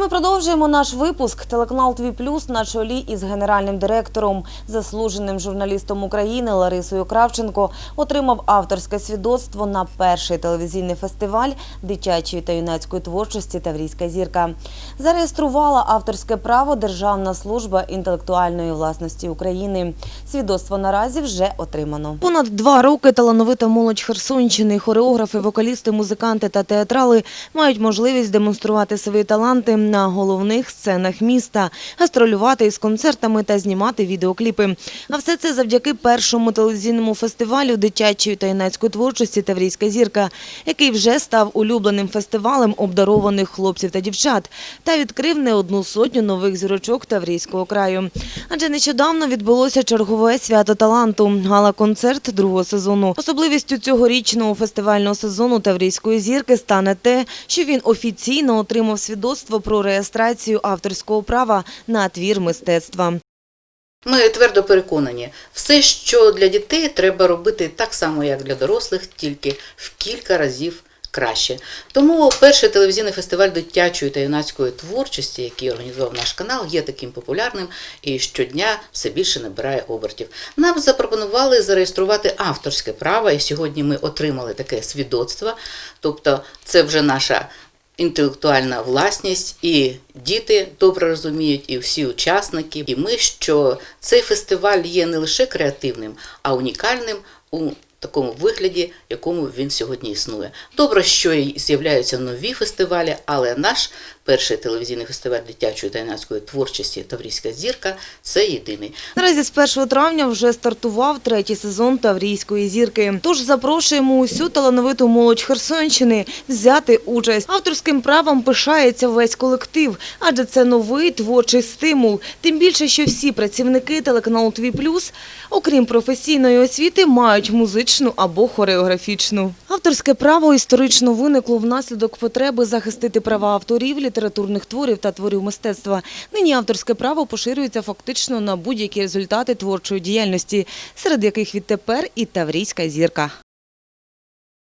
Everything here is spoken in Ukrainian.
ми продовжуємо наш випуск. Телеканал Тві Плюс на чолі із генеральним директором, заслуженим журналістом України Ларисою Кравченко, отримав авторське свідоцтво на перший телевізійний фестиваль дитячої та юнацької творчості Таврійська зірка. Зареєструвала авторське право Державна служба інтелектуальної власності України. Свідоцтво наразі вже отримано. Понад два роки талановита молодь Херсонщини, хореографи, вокалісти, музиканти та театрали мають можливість демонструвати свої таланти на головних сценах міста, гастролювати із концертами та знімати відеокліпи. А все це завдяки першому телевізійному фестивалю дитячої та юнацької творчості Таврійська зірка, який вже став улюбленим фестивалем обдарованих хлопців та дівчат та відкрив не одну сотню нових зірочок Таврійського краю. Адже нещодавно відбулося чергове свято таланту гала-концерт другого сезону. Особливістю цьогорічного фестивального сезону Таврійської зірки стане те, що він офіційно отримав свідоцтво про реєстрацію авторського права на твір мистецтва. Ми твердо переконані, все, що для дітей, треба робити так само, як для дорослих, тільки в кілька разів краще. Тому перший телевізійний фестиваль дитячої та юнацької творчості, який організував наш канал, є таким популярним і щодня все більше набирає обертів. Нам запропонували зареєструвати авторське право, і сьогодні ми отримали таке свідоцтво. Тобто, це вже наша інтелектуальна власність, і діти добре розуміють, і всі учасники. І ми, що цей фестиваль є не лише креативним, а унікальним у такому вигляді, якому він сьогодні існує. Добре, що й з'являються нові фестивалі, але наш перший телевізійний фестиваль дитячої та юнацької творчості Таврійська зірка це єдиний. Наразі з 1 травня вже стартував третій сезон Таврійської зірки. Тож запрошуємо усю талановиту молодь Херсонщини взяти участь. Авторським правом пишається весь колектив, адже це новий творчий стимул. Тим більше, що всі працівники телеканалу Твій Плюс, окрім професійної освіти, мають музичну або хореографічну. Авторське право історично виникло внаслідок потреби захистити права авторів літературних творів та творів мистецтва. Нині авторське право поширюється фактично на будь-які результати творчої діяльності, серед яких відтепер і Таврійська зірка.